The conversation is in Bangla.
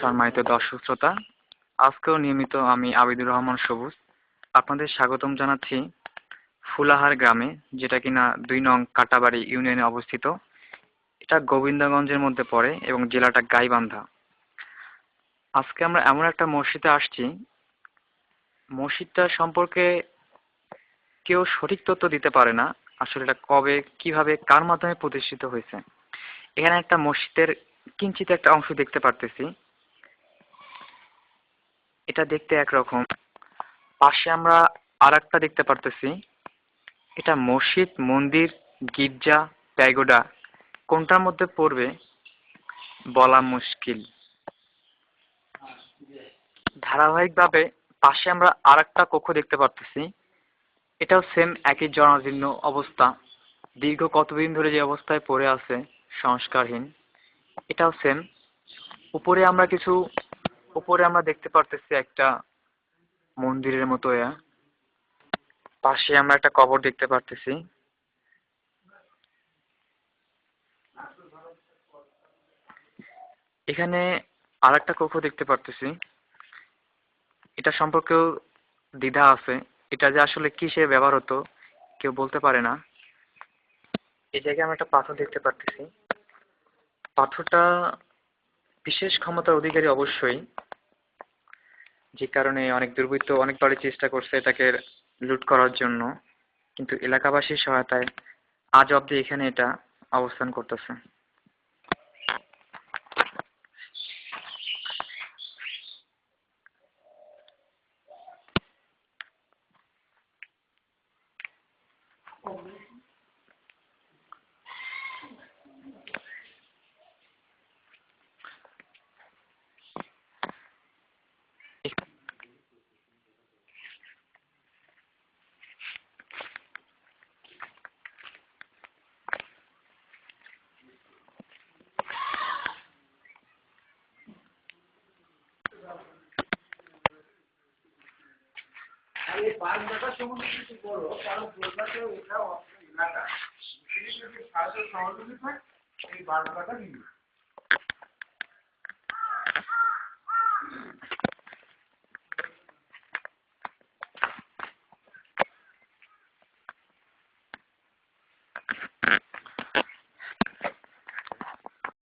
সম্মানিত দর্শক শ্রোতা, আজকেও নিয়মিত আমি আবিদুর রহমান সবুজ আপনাদের স্বাগতম জানাচ্ছি ফুলাহার গ্রামে, যেটা কিনা দুই নং কাটাবাড়ি ইউনিয়নে অবস্থিত। এটা গোবিন্দগঞ্জের মধ্যে পড়ে এবং জেলাটা গাইবান্ধা। আজকে আমরা এমন একটা মসজিদে আসছি, মসজিদটা সম্পর্কে কেউ সঠিক তথ্য দিতে পারে না, আসলে এটা কবে, কীভাবে, কার মাধ্যমে প্রতিষ্ঠিত হয়েছে। এখানে একটা মসজিদের কিঞ্চিত একটা অংশ দেখতে পারতেছি। এটা দেখতে একরকম। পাশে আমরা আর একটা দেখতে পারতেছি। এটা মসজিদ, মন্দির, গির্জা, প্যাগোডা। কোনটার মধ্যে পড়বে? বলা মুশকিল। ধারাবাহিকভাবে পাশে আমরা আর একটা কক্ষ দেখতে পারতেছি। এটাও সেম একই জরাজীর্ণ অবস্থা। দীর্ঘ কতদিন ধরে যে অবস্থায় পড়ে আছে, সংস্কারহীন। এটাও সেম উপরে আমরা কিছু উপরে আমরা দেখতে পারতেছি একটা মন্দিরের মতো পাশে আমরা একটা কবর দেখতে পারতেছি। এখানে আর একটা কক্ষ দেখতে পারতেছি। এটা সম্পর্কেও দ্বিধা আছে। এটা যে আসলে কিসে ব্যবহার হতো, কেউ বলতে পারে না। এই জায়গায় আমরা একটা পাথর দেখতে পারতেছি। পাথরটা বিশেষ ক্ষমতার অধিকারী অবশ্যই। যে কারণে অনেক দুর্বৃত্ত অনেকবারই চেষ্টা করছে এটাকে লুট করার জন্য। কিন্তু এলাকাবাসীর সহায়তায় আজ অবধি এখানে এটা অবস্থান করতেছে। আর এই বাগদাটা সম্বন্ধে কিছু বলো কারণ কলকাতায় ওটা এলাকা। তিনি যদি ভারতের হয় এই বাগদাটা নিবে